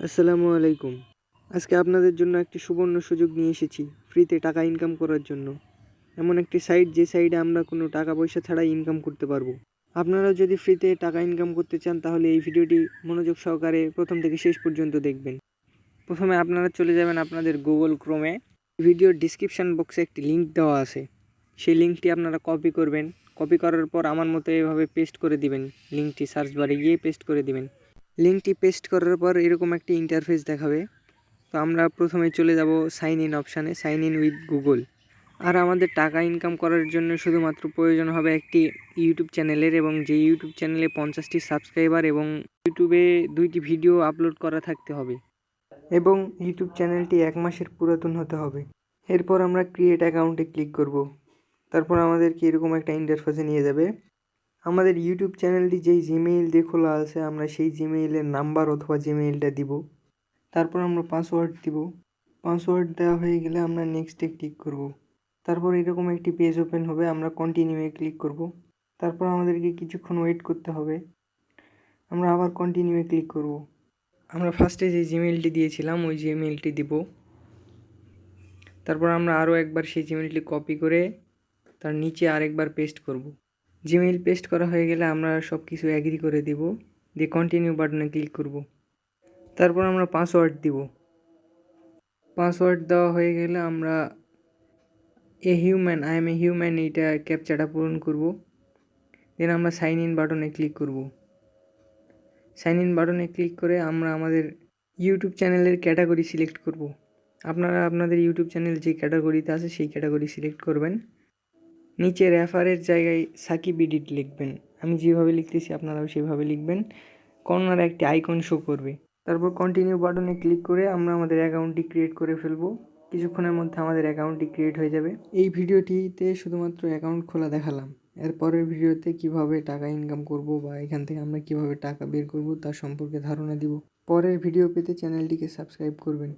আসসালামু আলাইকুম। আজকে আপনাদের জন্য একটি সুবর্ণ সুযোগ নিয়ে এসেছি, ফ্রিতে টাকা ইনকাম করার জন্য। এমন একটি সাইট যে সাইটে আমরা কোনো টাকা পয়সা ছাড়াই ইনকাম করতে পারব। আপনারা যদি ফ্রিতে টাকা ইনকাম করতে চান, তাহলে এই ভিডিওটি মনোযোগ সহকারে প্রথম থেকে শেষ পর্যন্ত দেখবেন। প্রথমে আপনারা চলে যাবেন আপনাদের গুগল ক্রোমে ভিডিওর ডিসক্রিপশান বক্সে একটি লিঙ্ক দেওয়া আছে। সেই লিঙ্কটি আপনারা কপি করবেন। কপি করার পর আমার মতো এভাবে পেস্ট করে দিবেন। লিঙ্কটি সার্চ বারে গিয়ে পেস্ট করে দিবেন। লিঙ্কটি পেস্ট করার পর এরকম একটি ইন্টারফেস দেখাবে। তো আমরা প্রথমে চলে যাব সাইন ইন অপশানে সাইন ইন উইথ গুগল আর আমাদের টাকা ইনকাম করার জন্য শুধুমাত্র প্রয়োজন হবে একটি ইউটিউব চ্যানেলের এবং যে ইউটিউব চ্যানেলে পঞ্চাশটি সাবস্ক্রাইবার এবং ইউটিউবে দুইটি ভিডিও আপলোড করা থাকতে হবে। এবং ইউটিউব চ্যানেলটি এক মাসের পুরাতন হতে হবে। এরপর আমরা ক্রিয়েট অ্যাকাউন্টে ক্লিক করব। তারপর আমাদেরকে এরকম একটা ইন্টারফেসে নিয়ে যাবে। আমাদের ইউটিউব চ্যানেলটি যেই জিমেইল দিয়ে খোলা আছে, আমরা সেই জিমেইলের নাম্বার অথবা জিমেইলটা দিব। তারপর আমরা পাসওয়ার্ড দিব। পাসওয়ার্ড দেওয়া হয়ে গেলে আমরা নেক্সটে ক্লিক করব। তারপর এরকম একটি পেজ ওপেন হবে, আমরা কন্টিনিউয়ে ক্লিক করব। তারপর আমাদেরকে কিছুক্ষণ ওয়েট করতে হবে। আমরা আবার কন্টিনিউয়ে ক্লিক করব। আমরা ফার্স্টে যে জিমেইলটি দিয়েছিলাম, ওই জিমেইলটি দিব। তারপর আমরা আরও একবার সেই জিমেইলটি কপি করে, তার নিচে আরেকবার পেস্ট করব। জিমেইল পেস্ট করা হয়ে গেলে আমরা সব কিছু অ্যাগ্রি করে দিব। দিয়ে কন্টিনিউ বাটনে ক্লিক করব। তারপর আমরা পাসওয়ার্ড দিব। পাসওয়ার্ড দেওয়া হয়ে গেলে আমরা a human I am a human এইটা ক্যাপচাটা পূরণ করব। দেন আমরা সাইন ইন বাটনে ক্লিক করব। সাইন ইন বাটনে ক্লিক করে আমরা আমাদের ইউটিউব চ্যানেলের ক্যাটাগরি সিলেক্ট করব। আপনারা আপনাদের ইউটিউব চ্যানেল যে ক্যাটাগরিতে আছে সেই ক্যাটাগরি সিলেক্ট করবেন। নিচে রেফারের জায়গায় সাকিব ইডিট লিখবেন। আমি যেভাবে লিখতেছি, আপনারাও সেভাবে লিখবেন। কর্নারে একটি আইকন শো করবে। তারপর কন্টিনিউ বাটনে ক্লিক করে আমরা আমাদের অ্যাকাউন্টটি ক্রিয়েট করে ফেলব। কিছুক্ষণের মধ্যে আমাদের অ্যাকাউন্টটি ক্রিয়েট হয়ে যাবে। এই ভিডিওটিতে শুধুমাত্র অ্যাকাউন্ট খোলা দেখালাম। এর পরের ভিডিওতে কীভাবে টাকা ইনকাম করব বা এখান থেকে আমরা কীভাবে টাকা বের করব তার সম্পর্কে ধারণা দিব। পরের ভিডিও পেতে চ্যানেলটিকে সাবস্ক্রাইব করবেন।